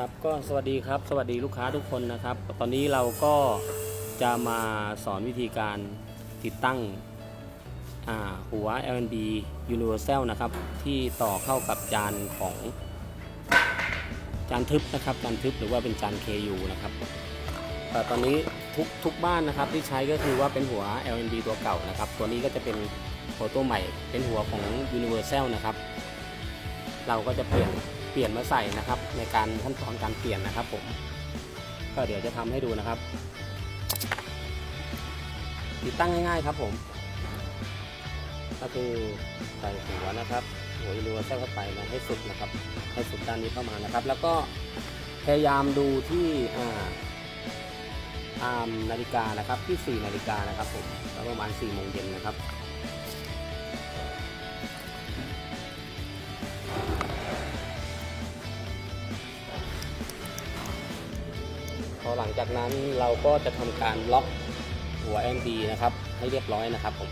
ครับก็สวัสดีครับ สวัสดีลูกค้าทุกคนนะครับ ตอนนี้เราก็จะมาสอนวิธีการติดตั้งหัว LNB Universal นะครับ ที่ต่อเข้ากับจานของจานทึบนะครับจานทึบหรือว่าเป็นจาน KU นะครับแต่ตอนนี้ทุกทุกบ้านนะครับที่ใช้ก็คือว่าเป็นหัว LNB ตัวเก่านะครับ ตัวนี้ก็จะเป็นหัวตัวใหม่ เป็นหัวของ Universal นะครับ เราก็จะเปลี่ยน เปลี่ยนมาใส่นะครับ ในการขั้นตอนการเปลี่ยนนะครับ ผม ก็เดี๋ยวจะทำให้ดูนะครับ ติดตั้งง่ายๆครับผม ก็คือใส่หัวนะครับหัวยูนิเวอร์แซลเข้าไปนะให้สุดนะครับ ให้สุดด้านนี้เข้ามานะครับ แล้วก็พยายามดูที่อ่าตามนาฬิกานะครับที่ 4 นาฬิกานะครับผมประมาณ4โมงเย็นนะครับ หลังจากนั้นเราก็จะทำการล็อกหัว MD นะครับ ให้เรียบร้อยนะครับผม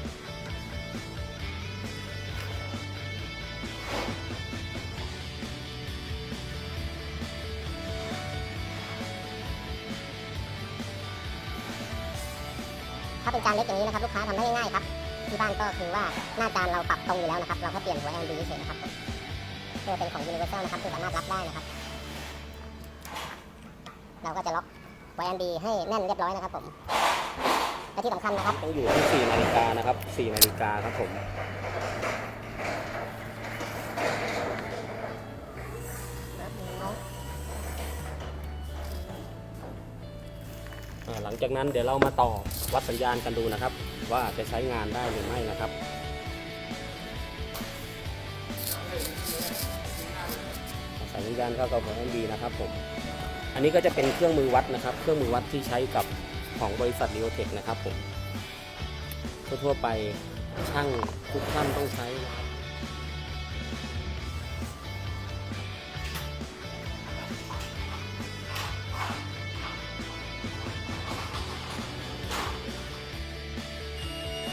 ถ้าเป็นจานเล็กอย่างนี้นะครับลูกค้าทำได้ง่ายๆครับ ที่บ้านก็คือว่าหน้าจานเราปรับตรงอยู่แล้วนะครับ เราแค่เปลี่ยนหัว LED เฉยนะครับผมเพื่อเป็นของ Universal นะครับคือสามารถรับได้นะครับ เราก็จะล็อก หัว LED ให้แน่นเรียบร้อยนะครับผมและที่สำคัญนะครับต้องอยู่ที่ 4 นาฬิกานะครับ 4 นาฬิกาครับผมหลังจากนั้นเดี๋ยวเรามาต่อวัดสัญญาณกันดูนะครับ ว่าจะใช้งานได้หรือไม่นะครับใส่สัญญาณเข้ากับหัว MB นะครับผม อันนี้ก็จะเป็นเครื่องมือวัดนะครับ เครื่องมือวัดที่ใช้กับของบริษัท r ีโอเทคนะครับผมทั่วๆไปช่างทุกท่านต้องใช้นะครับ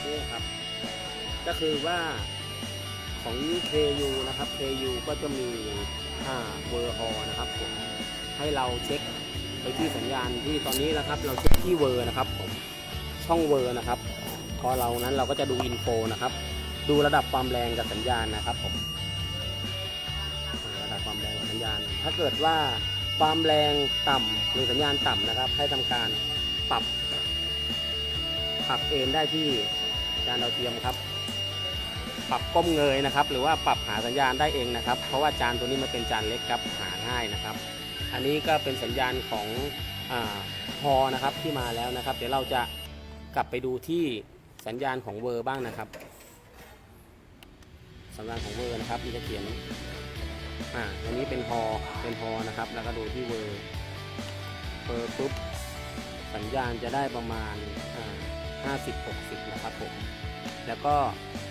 นี่ครับ ก็คือว่าของ KU นะครับ KU ก็จะมีอ่าเวอร์ฮอน ให้เราเช็คไปที่สัญญาณที่ตอนนี้นะครับ เราเช็คที่เวอร์นะครับผมช่องเวอร์นะครับพอเรานั้นเราก็จะดูอินโฟนะครับ ดูระดับความแรงกับสัญญาณนะครับผมระดับความแรงของสัญญาณ ถ้าเกิดว่าความแรงต่ำหรือสัญญาณต่ำนะครับ ให้ทำการปรับ ปรับเอนได้ที่จานดาวเทียมครับ ปรับก้มเงยนะครับ หรือว่าปรับหาสัญญาณได้เองนะครับ เพราะว่าจานตัวนี้มันเป็นจานเล็กครับหาง่ายนะครับ อันนี้ก็เป็นสัญญาณของอฮอนะครับที่มาแล้วนะครับ เดี๋ยวเราจะกลับไปดูที่สัญญาณของเวอร์บ้างนะครับ สัญญาณของเวอร์นะครับมีจะเขียนอ่าอันนี้เป็นฮอเป็นฮอนะครับ แล้วก็ดูที่เวอร์เวอร์ปุ๊บสัญญาณจะได้ประมาณอ่า50-60 นะครับผม แล้วก็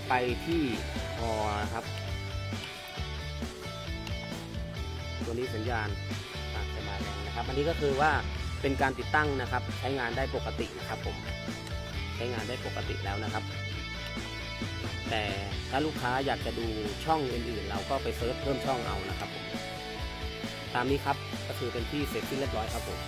ไปที่ฮอนะครับ ตัวนี้สัญญาณอะจะมาแรงนะครับ อันนี้ก็คือว่าเป็นการติดตั้งนะครับ ใช้งานได้ปกตินะครับผมใช้งานได้ปกติแล้วนะครับ แต่ถ้าลูกค้าอยากจะดูช่องอื่นๆ เราก็ไปเซิร์ชเพิ่มช่องเอานะครับผมตามนี้ครับก็คือเป็นที่เสร็จที่เรียบร้อยครับผม